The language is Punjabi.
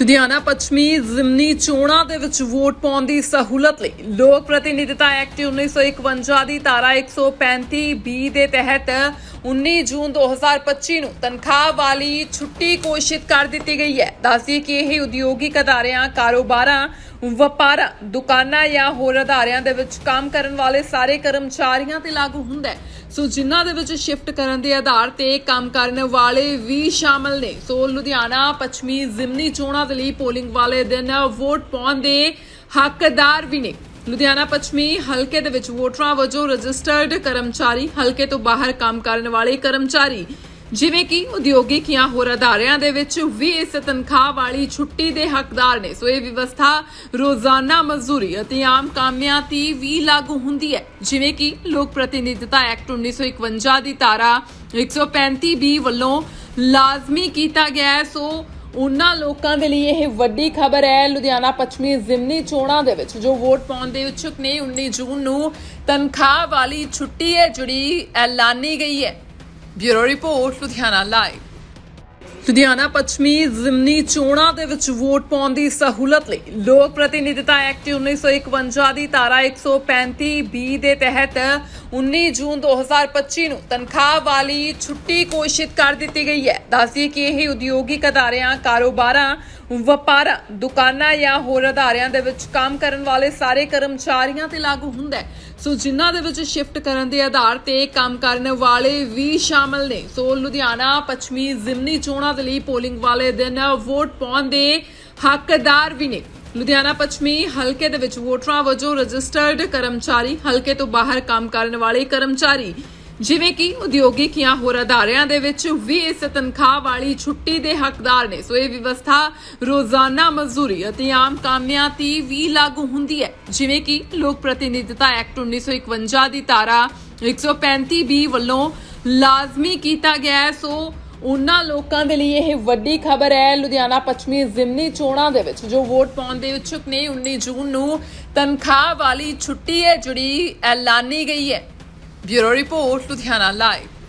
ਲੁਧਿਆਣਾ ਪੱਛਮੀ ਜ਼ਿਮਨੀ ਚੋਣਾਂ ਦੇ ਵਿੱਚ ਵੋਟ ਪਾਉਣ ਦੀ ਸਹੂਲਤ ਲਈ ਲੋਕ ਪ੍ਰਤੀਨਿਧਤਾ ਐਕਟ 1951 ਦੀ ਧਾਰਾ 135 ਬੀ ਦੇ ਤਹਿਤ 19 ਜੂਨ 2025 ਨੂੰ ਤਨਖਾਹ ਵਾਲੀ ਛੁੱਟੀ ਘੋਸ਼ਿਤ ਕਰ ਦਿੱਤੀ ਗਈ ਹੈ। ਦੱਸਦੀ ਕਿ ਇਹ ਉਦਯੋਗਿਕ ਅਦਾਰਿਆਂ, ਕਾਰੋਬਾਰਾਂ, ਵਪਾਰਾਂ, ਦੁਕਾਨਾਂ ਜਾਂ ਹੋਰ ਅਦਾਰਿਆਂ ਦੇ ਵਿੱਚ ਕੰਮ ਕਰਨ ਵਾਲੇ ਸਾਰੇ ਕਰਮਚਾਰੀਆਂ ਤੇ ਲਾਗੂ ਹੁੰਦਾ ਹੈ। ਸੋ ਜਿਨ੍ਹਾਂ ਦੇ ਵਿੱਚ ਸ਼ਿਫਟ ਕਰਨ ਦੇ ਆਧਾਰ ਤੇ ਕੰਮ ਕਰਨ ਵਾਲੇ ਵੀ ਸ਼ਾਮਲ ਨੇ। ਸੋ ਲੁਧਿਆਣਾ, ਪੱਛਮੀ ਜ਼ਿਮਨੀ ਚੋਣਾਂ ਦੇ ਲਈ ਪੋਲਿੰਗ ਵਾਲੇ ਦਿਨ ਵੋਟ ਪਾਉਣ ਦੇ ਹੱਕਦਾਰ ਵੀ ਨੇ। ਲੁਧਿਆਣਾ ਪੱਛਮੀ ਹਲਕੇ ਦੇ ਵਿੱਚ ਵੋਟਰਾਂ ਵਜੋਂ ਰਜਿਸਟਰਡ ਕਰਮਚਾਰੀ ਹਲਕੇ ਤੋਂ ਬਾਹਰ ਕੰਮ ਕਰਨ ਵਾਲੇ ਕਰਮਚਾਰੀ, ਜਿਵੇਂ ਕਿ ਉਦਯੋਗਿਕ ਜਾਂ ਹੋਰ ਅਦਾਰਿਆਂ ਦੇ ਵਿੱਚ ਵੀ ਇਸ ਤਨਖਾਹ ਵਾਲੀ ਛੁੱਟੀ ਦੇ ਹੱਕਦਾਰ ਨੇ। ਸੋ ਇਹ ਵਿਵਸਥਾ ਰੋਜ਼ਾਨਾ ਮਜ਼ਦੂਰੀ ਅਤੇ ਆਮ ਕਾਮਿਆਂ ਤੇ ਵੀ ਲਾਗੂ ਹੁੰਦੀ ਹੈ। ਜਿਵੇਂ ਕਿ ਲੋਕ ਪ੍ਰਤੀਨਿਧਤਾ ਐਕਟ 1951 ਦੀ ਧਾਰਾ 135 ਬੀ ਵੱਲੋਂ ਲਾਜ਼ਮੀ ਕੀਤਾ ਗਿਆ ਹੈ। ਸੋ ਉਹਨਾਂ ਲੋਕਾਂ ਦੇ ਲਈ ਇਹ ਵੱਡੀ ਖਬਰ ਹੈ। ਲੁਧਿਆਣਾ ਪੱਛਮੀ ਜ਼ਿਮਨੀ ਚੋਣਾਂ ਦੇ ਵਿੱਚ ਜੋ ਵੋਟ ਪਾਉਣ ਦੇ ਇੱਛੁਕ ਨੇ 19 ਜੂਨ ਨੂੰ ਤਨਖਾਹ ਵਾਲੀ ਛੁੱਟੀ ਹੈ, ਜਿਹੜੀ ਐਲਾਨੀ ਗਈ ਹੈ। Bureau report, Ludhiana live. Ludhiana ਪੱਛਮੀ ਜ਼ਿਮਨੀ ਚੋਣਾਂ ਦੇ ਵਿੱਚ ਵੋਟ ਪਾਉਣ ਦੀ ਸਹੂਲਤ ਲਈ ਲੋਕ ਪ੍ਰਤੀਨਿਧਤਾ ਐਕਟ 1951 ਦੀ ਧਾਰਾ 135 ਬੀ ਦੇ ਤਹਿਤ 19 ਜੂਨ 2025 ਨੂੰ ਤਨਖਾਹ ਵਾਲੀ ਛੁੱਟੀ ਘੋਸ਼ਿਤ ਕਰ ਦਿੱਤੀ ਗਈ ਹੈ। ਦੱਸਦੀ ਕਿ ਇਹ ਉਦਯੋਗਿਕ ਅਦਾਰਿਆਂ, ਕਾਰੋਬਾਰਾਂ, ਵਪਾਰਾਂ, ਦੁਕਾਨਾਂ ਜਾਂ ਹੋਰ ਅਦਾਰਿਆਂ ਦੇ ਵਿੱਚ ਕੰਮ ਕਰਨ ਵਾਲੇ ਸਾਰੇ ਕਰਮਚਾਰੀਆਂ ਤੇ ਲਾਗੂ ਹੁੰਦਾ ਹੈ। ਸੋ ਜਿਨ੍ਹਾਂ ਦੇ ਵਿੱਚ ਸ਼ਿਫਟ ਕਰਨ ਦੇ ਆਧਾਰ ਤੇ ਕੰਮ ਕਰਨ ਵਾਲੇ ਵੀ ਸ਼ਾਮਲ ਨੇ। ਸੋ ਲੁਧਿਆਣਾ, ਪੱਛਮੀ ਜ਼ਿਮਨੀ ਚੋਣਾਂ ਦੇ ਲਈ ਪੋਲਿੰਗ ਵਾਲੇ ਦਿਨ ਵੋਟ ਪਾਉਣ ਦੇ ਹੱਕਦਾਰ ਵੀ ਨੇ। ਲੁਧਿਆਣਾ ਪੱਛਮੀ ਹਲਕੇ ਦੇ ਵਿੱਚ ਵੋਟਰਾਂ ਵਜੋਂ ਰਜਿਸਟਰਡ ਕਰਮਚਾਰੀ ਹਲਕੇ ਤੋਂ ਬਾਹਰ ਕੰਮ ਕਰਨ ਵਾਲੇ ਕਰਮਚਾਰੀ, ਜਿਵੇਂ ਕਿ ਉਦਯੋਗਿਕ ਜਾਂ ਹੋਰ ਅਦਾਰਿਆਂ ਦੇ ਵਿੱਚ ਵੀ ਇਸ ਤਨਖਾਹ ਵਾਲੀ ਛੁੱਟੀ ਦੇ ਹੱਕਦਾਰ ਨੇ। ਸੋ ਇਹ ਵਿਵਸਥਾ ਰੋਜ਼ਾਨਾ ਮਜ਼ਦੂਰੀ ਅਤੇ ਆਮ ਕਾਮਿਆਂ ਤੇ ਵੀ ਲਾਗੂ ਹੁੰਦੀ ਹੈ। ਜਿਵੇਂ ਕਿ ਲੋਕ ਪ੍ਰਤੀਨਿਧਤਾ ਐਕਟ 1951 ਦੀ ਧਾਰਾ 135 ਬੀ ਵੱਲੋਂ ਲਾਜ਼ਮੀ ਕੀਤਾ ਗਿਆ ਹੈ। ਸੋ ਉਹਨਾਂ ਲੋਕਾਂ ਦੇ ਲਈ ਇਹ ਵੱਡੀ ਖਬਰ ਹੈ। ਲੁਧਿਆਣਾ ਪੱਛਮੀ ਜ਼ਿਮਨੀ ਚੋਣਾਂ ਦੇ ਵਿੱਚ ਜੋ ਵੋਟ ਪਾਉਣ ਦੇ ਇੱਛੁਕ ਨੇ 19 ਜੂਨ ਨੂੰ ਤਨਖਾਹ ਵਾਲੀ ਛੁੱਟੀ ਹੈ, ਜਿਹੜੀ ਐਲਾਨੀ ਗਈ ਹੈ। Bureau report, Ludhiana live.